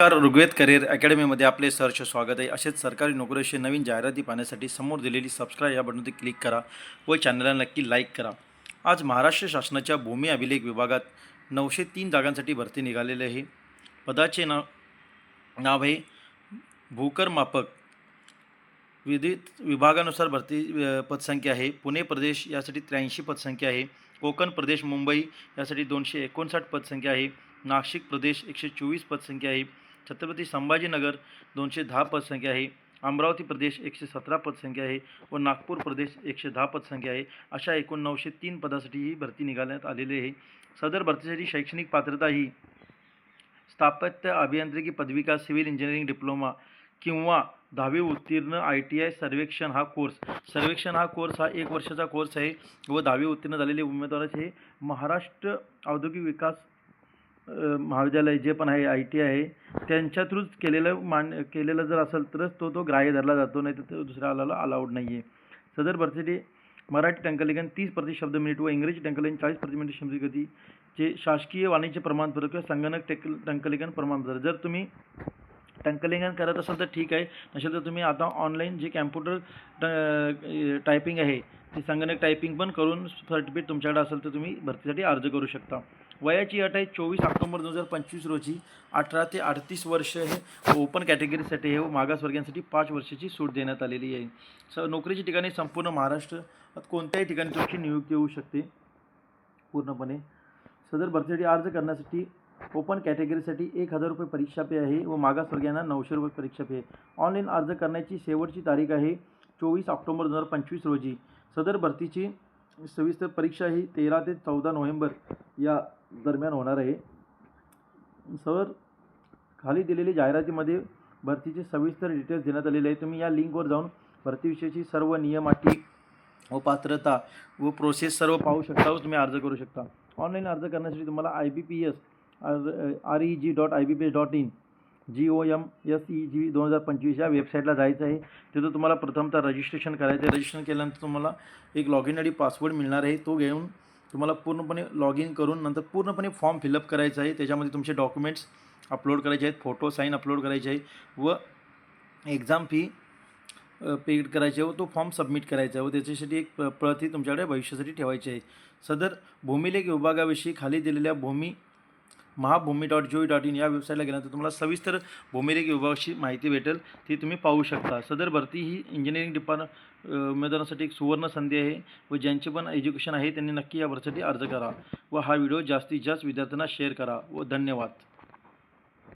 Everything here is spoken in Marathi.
नमस्कार ऋग्वेद करिअर अकॅडमीमध्ये आपले सहर्ष स्वागत आहे. असेच सरकारी नोकरीचे नवीन जाहिराती पाहण्यासाठी समोर दिलेली सबस्क्राईब या बटनवरती क्लिक करा व चॅनलला नक्की लाईक करा. आज महाराष्ट्र शासनाच्या भूमी अभिलेख विभागात नऊशे तीन जागांसाठी भरती निघालेले आहे. पदाचे नाव नाव आहे भूकर मापक विविध विभागानुसार भरती पदसंख्या आहे. पुणे प्रदेश यासाठी त्र्याऐंशी पदसंख्या आहे. कोकण प्रदेश मुंबई यासाठी दोनशे एकोणसाठ पदसंख्या आहे. नाशिक प्रदेश एकशे चोवीस पदसंख्या आहे. छत्रपती संभाजीनगर दोनशे दहा पदसंख्या आहे. अमरावती प्रदेश एकशे सतरा पदसंख्या आहे व नागपूर प्रदेश एकशे दहा पदसंख्या आहे. अशा एकूण नऊशे तीन पदासाठी ही भरती निघाल्यात आलेली आहे. सदर भरतीसाठी शैक्षणिक पात्रता ही स्थापत्य अभियांत्रिकी पदविका सिव्हिल इंजिनिअरिंग डिप्लोमा किंवा दहावी उत्तीर्ण आय टी आय सर्वेक्षण हा कोर्स. सर्वेक्षण हा कोर्स हा एक वर्षाचा कोर्स आहे व दहावी उत्तीर्ण झालेले उमेदवाराचे हे महाराष्ट्र औद्योगिक विकास महाविद्यालय जे पण आहे आय टी आहे त्यांच्या थ्रूच केलेलं मान केलेलं जर असेल तरच तो तो ग्राह्य धरला जातो नाही तर तो दुसऱ्या आलाला अलाउड नाही आहे सदर भरतीसाठी मराठी टंकलेखन तीस प्रति शब्द मिनिट व इंग्रजी टंकलेखन चाळीस प्रति मिनिट शब्द गतीचे शासकीय वाणिज्य प्रमाणपत्र किंवा संगणक टेक टंकलेखन प्रमाणपत्र जर तुम्ही टंकलेखन करत असाल तर ठीक आहे. नसेल तर तुम्ही आता ऑनलाईन जे कॅम्प्युटर टायपिंग आहे ते संगणक टायपिंग पण करून सर्टिफिकेट तुमच्याकडे असेल तर तुम्ही भरतीसाठी अर्ज करू शकता. वयाची अट आहे चोवीस ऑक्टोबर दोन हजार पंचवीस रोजी. अठरा ते अडतीस वर्ष हे ओपन कॅटेगरीसाठी आहे व मागासवर्गीयांसाठी पाच वर्षाची सूट देण्यात आलेली आहे. स नोकरीची ठिकाणी संपूर्ण महाराष्ट्रात कोणत्याही ठिकाणी तुमची नियुक्ती होऊ शकते. पूर्णपणे. सदर भरतीसाठी अर्ज करण्यासाठी ओपन कॅटेगरीसाठी एक हजार रुपये परीक्षा पे आहे व मागासवर्गीयांना नऊशे रुपये परीक्षा पे आहे. ऑनलाईन अर्ज करण्याची शेवटची तारीख आहे चोवीस ऑक्टोबर दोन हजार पंचवीस रोजी. सदर भरतीची सविस्तर परीक्षा ही तेरा ते चौदा नोव्हेंबर या दरम्यान होणार आहे. सर खाली दिलेली जाहिरातीमध्ये भरतीचे सविस्तर डिटेल्स देण्यात आलेले आहे तुम्ही या लिंकवर जाऊन भरतीविषयीची सर्व नियम अटी व पात्रता व प्रोसेस सर्व पाहू शकता व तुम्ही अर्ज करू शकता. ऑनलाईन अर्ज करण्यासाठी तुम्हाला I B P S R E G dot I B P S dot in G O M S E G दोन हजार पंचवीस या वेबसाईटला जायचं आहे. तिथं तुम्हाला प्रथमतः रजिस्ट्रेशन करायचं आहे. रजिस्ट्रेशन केल्यानंतर तुम्हाला एक लॉग इन आणि पासवर्ड मिळणार आहे. तो घेऊन तुम्हाला पूर्णपणे लॉग इन करून नंतर पूर्णपणे फॉर्म फिलअप करायचा आहे. त्याच्यामध्ये तुमचे डॉक्युमेंट्स अपलोड करायचे आहेत. फोटो साईन अपलोड करायचे आहे व एक्झाम फी पेड करायची आहे व तो फॉर्म सबमिट करायचा आहे व त्याच्यासाठी एक प्रती तुमच्याकडे भविष्यासाठी ठेवायची आहे. सदर भूमिलेख विभागाविषयी खाली दिलेल्या भूमी Mahabhumi dot G dot in या वेबसाईटला गेल्यानंतर तुम्हाला सविस्तर भूमिलेख विभागाची माहिती भेटेल. ती तुम्ही पाहू शकता. सदर भरती ही इंजिनिअरिंग डिपार्ट उमेदवारांसाठी एक सुवर्ण संधी आहे व ज्यांचे पण एज्युकेशन आहे त्यांनी नक्की या भरतीसाठी अर्ज करा व हा व्हिडिओ जास्तीत जास्त विद्यार्थ्यांना शेअर करा व धन्यवाद.